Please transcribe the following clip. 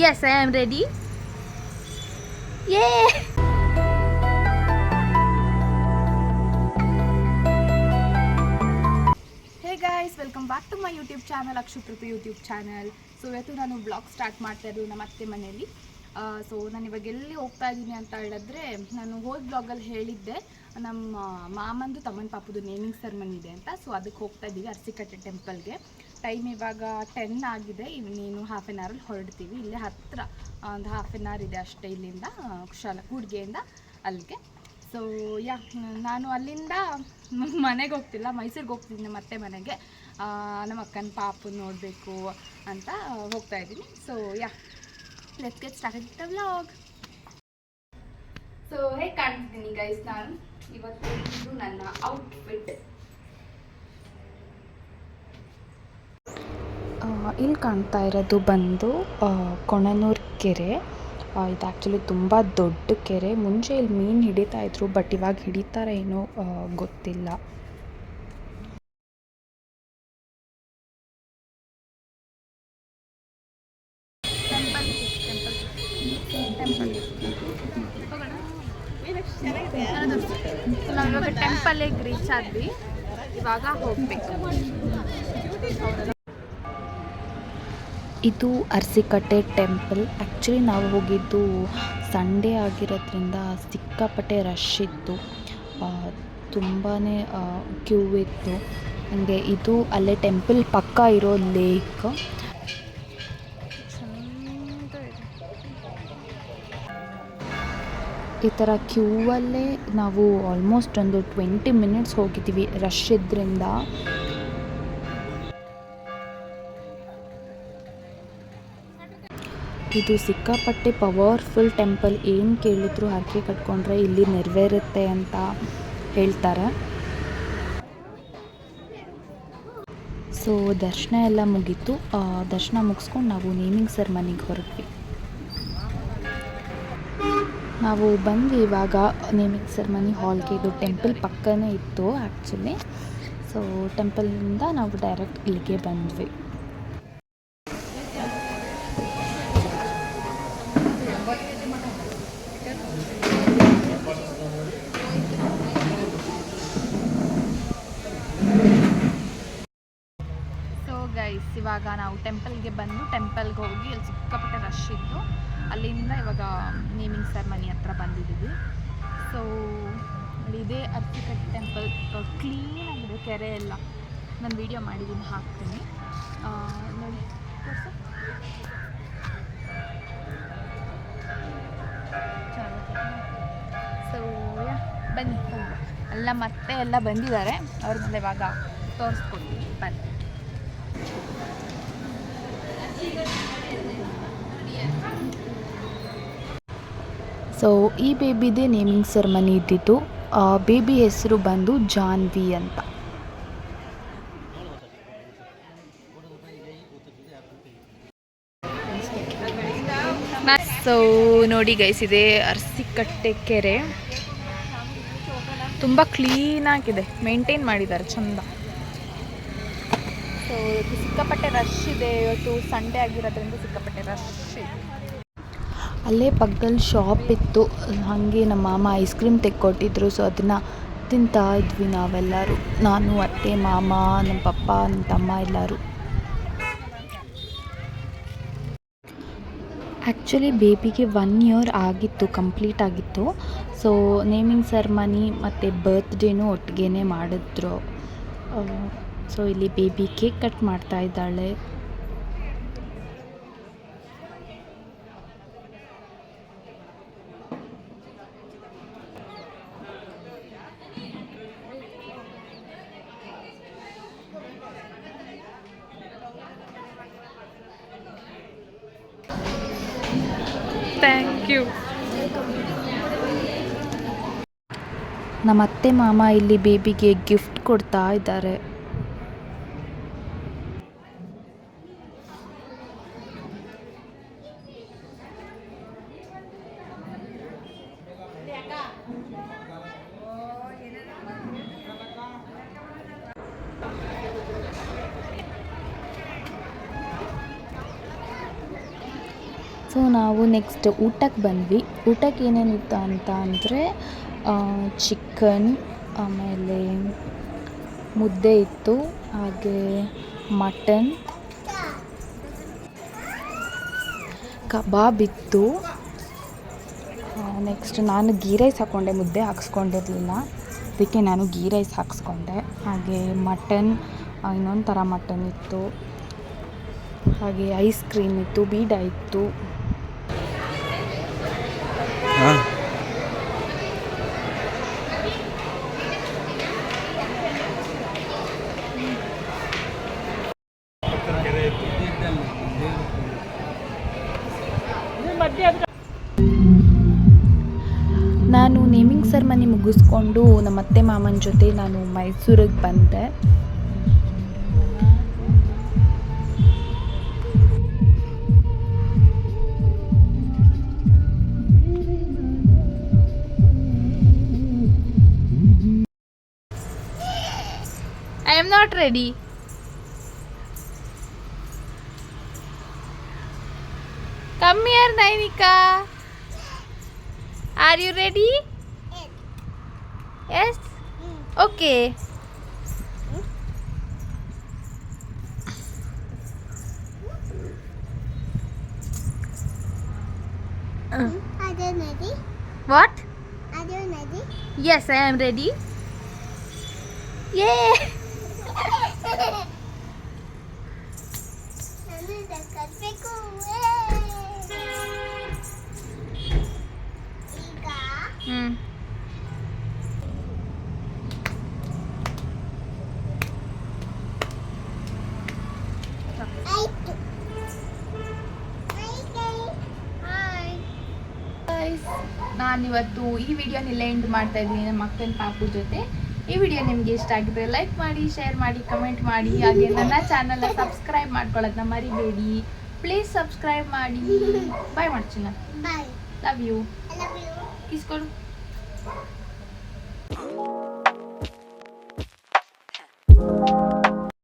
Yes, I am ready. Yay! Hey guys welcome back to my YouTube channel Akshu YouTube YouTube channel so ಇವತ್ತು ನಾನು blog start ಮಾಡ್ತಾ ಇರೋದು ನಮ್ಮ ಅತ್ತೆ ಮನೆಯಲ್ಲಿ ಸೊ ನಾನು ಇವಾಗ ಎಲ್ಲಿ ಹೋಗ್ತಾ ಇದ್ದೀನಿ ಅಂತ ಹೇಳಿದ್ರೆ ನಾನು ಹೋದ ಬ್ಲಾಗಲ್ಲಿ ಹೇಳಿದ್ದೆ ನಮ್ಮ ಮಾಮಂದು ತಮ್ಮನ ಪಾಪದು ನೇಮಿಂಗ್ ಸೆರ್ಮನಿ ಇದೆ ಅಂತ ಸೊ ಅದಕ್ಕೆ ಹೋಗ್ತಾ ಇದ್ದೀವಿ ಅರಸಿಕಟ್ಟೆ ಟೆಂಪಲ್ಗೆ ಟೈಮ್ ಇವಾಗ ಟೆನ್ ಆಗಿದೆ. ಇನ್ನೇನು ಹಾಫ್ ಆನ್ ಅವರಲ್ಲಿ ಹೊರಡ್ತೀವಿ. ಇಲ್ಲೇ ಹತ್ತಿರ ಒಂದು ಹಾಫ್ ಆನ್ ಅವರ್ ಇದೆ ಅಷ್ಟೇ ಇಲ್ಲಿಂದ ಕುಶಾಲ ಕೂಡ್ಗೆಯಿಂದ ಅಲ್ಲಿಗೆ. ಸೊ ಯಾ, ನಾನು ಅಲ್ಲಿಂದ ಮನೆಗೆ ಹೋಗ್ತಿಲ್ಲ, ಮೈಸೂರಿಗೆ ಹೋಗ್ತಿದ್ದೀನಿ ಮತ್ತೆ ಮನೆಗೆ. ನಮ್ಮ ಅಕ್ಕನ ಪಾಪು ನೋಡಬೇಕು ಅಂತ ಹೋಗ್ತಾ ಇದ್ದೀನಿ. So yeah let's get start the vlog so ಹೇಗೆ ಕಾಣ್ತಿದ್ದೀನಿ ಗೈಸ್ ನಾನು ಇವತ್ತು ನನ್ನ ಔಟ್ಫಿಟ್ ಇಲ್ಲಿ ಕಾಣ್ತಾ ಇರೋದು ಬಂದು ಕೊಣನೂರು ಕೆರೆ. ಇದು ಆ್ಯಕ್ಚುಲಿ ತುಂಬ ದೊಡ್ಡ ಕೆರೆ. ಮುಂಚೆ ಇಲ್ಲಿ ಮೀನು ಹಿಡಿತಾ ಇದ್ರು ಬಟ್ ಇವಾಗ ಹಿಡಿತಾರೆ ಏನೋ ಗೊತ್ತಿಲ್ಲ. ಟೆಂಪಲ್ ರೀಚ್ ಆದ್ವಿ. ಇವಾಗ ಹೋಗ್ಬೇಕು. ಇದು ಅರಸಿಕಟ್ಟೆ ಟೆಂಪಲ್. ಆ್ಯಕ್ಚುಲಿ ನಾವು ಹೋಗಿದ್ದು ಸಂಡೇ ಆಗಿರೋದ್ರಿಂದ ಸಿಕ್ಕಾಪಟ್ಟೆ ರಶ್ ಇತ್ತು. ತುಂಬಾ ಕ್ಯೂ ಇತ್ತು. ಹಂಗೆ ಇದು ಅಲ್ಲೇ ಟೆಂಪಲ್ ಪಕ್ಕ ಇರೋ ಲೇಕ್ ಈ ಥರ ಕ್ಯೂವಲ್ಲೇ ನಾವು ಆಲ್ಮೋಸ್ಟ್ ಒಂದು ಟ್ವೆಂಟಿ ಮಿನಿಟ್ಸ್ ಹೋಗಿದ್ದೀವಿ ರಶ್ ಇದ್ರಿಂದ. ಇದು ಸಿಕ್ಕಾಪಟ್ಟೆ ಪವರ್ಫುಲ್ ಟೆಂಪಲ್ ಏನು ಕೇಳಿದ್ರು ಹರಕೆ ಕಟ್ಕೊಂಡ್ರೆ ಇಲ್ಲಿ ನೆರವೇರುತ್ತೆ ಅಂತ ಹೇಳ್ತಾರೆ. ಸೊ ದರ್ಶನ ಎಲ್ಲ ಮುಗೀತು. ದರ್ಶನ ಮುಗಿಸ್ಕೊಂಡು ನಾವು ನೇಮಿಂಗ್ ಸೆರ್ಮನಿಗೆ ಹೊರಟ್ವಿ. ನಾವು ಬಂದು ಇವಾಗ ನೇಮಿಂಗ್ ಸೆರ್ಮನಿ ಹಾಲ್ಗೆ ಇದು ಟೆಂಪಲ್ ಪಕ್ಕನೇ ಇತ್ತು ಆ್ಯಕ್ಚುಲಿ ಸೊ ಟೆಂಪಲಿಂದ ನಾವು ಡೈರೆಕ್ಟ್ ಇಲ್ಲಿಗೆ ಬಂದ್ವಿ. ಸೊ ಗೈಸ್ ಇವಾಗ ನಾವು ಟೆಂಪಲ್ಗೆ ಬಂದು ಟೆಂಪಲ್ಗೆ ಹೋಗಿ ಅಲ್ಲಿ ಸಿಕ್ಕಾಪಟ್ಟೆ ರಶ್ ಇತ್ತು. ಅಲ್ಲಿಂದ ಇವಾಗ ನೇಮಿಂಗ್ ಸೆರ್ಮನಿ ಹತ್ರ ಬಂದಿದ್ದೀವಿ. ಸೊ ಇದೇ ಅರ್ತಿಕಟ್ಟೆ ಟೆಂಪಲ್ ಕ್ಲೀನಾಗಿದೆ ಕೆರೆ ಎಲ್ಲ. ನಾನು ವಿಡಿಯೋ ಮಾಡಿದ್ದೀನಿ ಹಾಕ್ತೀನಿ. ನೋಡಿ ಸೊ ಯಾ ಎಲ್ಲ ಮತ್ತೆ ಎಲ್ಲ ಬಂದಿದ್ದಾರೆ. ಅವ್ರದ್ದು ಇವಾಗ ತೋರಿಸ್ಕೊಡ್ತೀನಿ ಬನ್ನಿ. ಸೊ ಈ ಬೇಬಿದೇ ನೇಮಿಂಗ್ ಸೆರ್ಮನಿ ಇದ್ದಿತ್ತು. ಬೇಬಿ ಹೆಸರು ಬಂದು ಜಾನ್ವಿ ಅಂತ. ಸೊ ನೋಡಿ ಗೈಸ್ ಇದೆ ಅರಸಿಕಟ್ಟೆ ಕೆರೆ. ತುಂಬ ಕ್ಲೀನಾಗಿದೆ ಮೇಂಟೈನ್ ಮಾಡಿದ್ದಾರೆ, ಚಂದ. ಸೊ ಸಿಕ್ಕಾಪಟ್ಟೆ ರಶ್ ಇದೆ. ಇವತ್ತು ಸಂಡೇ ಆಗಿರೋದ್ರಿಂದ ಸಿಕ್ಕಾಪಟ್ಟೆ ರಶ್ ಅಲ್ಲೇ ಪಕ್ಕದಲ್ಲಿ ಶಾಪ್ ಇತ್ತು. ಹಾಗೆ ನಮ್ಮ ಮಾಮ ಐಸ್ ಕ್ರೀಮ್ ತೆಕ್ಕೊಟ್ಟಿದ್ರು. ಸೊ ಅದನ್ನು ತಿಂತಾ ಇದ್ವಿ ನಾವೆಲ್ಲರೂ. ನಾನು, ಅತ್ತೆ, ಮಾಮ, ನಮ್ಮ ಪಪ್ಪ, ನಮ್ಮ ತಮ್ಮ ಎಲ್ಲರೂ. ಆ್ಯಕ್ಚುಲಿ ಬೇಬಿಗೆ ಒನ್ ಇಯರ್ ಆಗಿತ್ತು ಕಂಪ್ಲೀಟ್ ಆಗಿತ್ತು. ಸೊ ನೇಮಿಂಗ್ ಸೆರ್ಮನಿ ಮತ್ತು ಬರ್ತ್ಡೇನೂ ಒಟ್ಟಿಗೆ ಮಾಡಿದ್ರು. ಸೊ ಇಲ್ಲಿ ಬೇಬಿ ಕೇಕ್ ಕಟ್ ಮಾಡ್ತಾ ಇದ್ದಾಳೆ. ಥ್ಯಾಂಕ್ ಯು ನಮ್ಮ ಅತ್ತೆ ಮಾಮ ಇಲ್ಲಿ ಬೇಬಿಗೆ ಗಿಫ್ಟ್ ಕೊಡ್ತಾ ಇದ್ದಾರೆ. ಸೊ ನಾವು ನೆಕ್ಸ್ಟ್ ಊಟಕ್ಕೆ ಬಂದ್ವಿ. ಊಟಕ್ಕೆ ಏನೇನಿತ್ತು ಅಂತ ಅಂದರೆ ಚಿಕನ್ ಆಮೇಲೆ ಮುದ್ದೆ ಇತ್ತು, ಹಾಗೆ ಮಟನ್ ಕಬಾಬ್ ಇತ್ತು. ನೆಕ್ಸ್ಟ್ ನಾನು ಗೀ ರೈಸ್ ಹಾಕ್ಕೊಂಡೆ ಮುದ್ದೆ ಹಾಕ್ಸ್ಕೊಂಡಿರಲಿಲ್ಲ. ಅದಕ್ಕೆ ನಾನು ಗೀ ರೈಸ್ ಹಾಕ್ಸ್ಕೊಂಡೆ. ಹಾಗೆ ಮಟನ್ ಇನ್ನೊಂದು ಥರ ಮಟನ್ ಇತ್ತು. ಹಾಗೆ ಐಸ್ ಕ್ರೀಮ್ ಇತ್ತು, ಬೀಡ ಇತ್ತು ಹಾಂ ನಾನು ನೇಮಿಂಗ್ ಸೆರ್ಮನಿ ಮುಗಿಸ್ಕೊಂಡು ನಮ್ಮ ಅತ್ತೆ ಮಾಮನ ಜೊತೆ ನಾನು ಮೈಸೂರಿಗೆ ಬಂದೆ. I am not ready come here Nainika are you ready yes okay Are you ready? What Are you ready? Yes I am ready ಯೇ ನಾನು ಕಟ್ಬೇಕು ನಾನಿವತ್ತು ಈ ವಿಡಿಯೋನೆಲ್ಲ ಎಂಡ್ ಮಾಡ್ತಾ ಇದ್ದೀನಿ ನಮ್ಮ ಅಕ್ಕನ ಪಾಪು ಜೊತೆ. ಈ ವಿಡಿಯೋ ನಿಮಗೆ ಇಷ್ಟ ಆಗಿದ್ರೆ ಲೈಕ್ ಮಾಡಿ ಶೇರ್ ಮಾಡಿ ಕಮೆಂಟ್ ಮಾಡಿ. ಹಾಗೆ ನನ್ನ ಚಾನಲ್ನ ಸಬ್ಸ್ಕ್ರೈಬ್ ಮಾಡ್ಕೊಳ್ಳೋದನ್ನ ಮರಿಬೇಡಿ. ಪ್ಲೀಸ್ ಸಬ್ಸ್ಕ್ರೈಬ್ ಮಾಡಿ. ಬಾಯ್ ಮಾಡ್ತೀನಿ. ನಾನು love you I love you ಇಸ್ಕೊಡು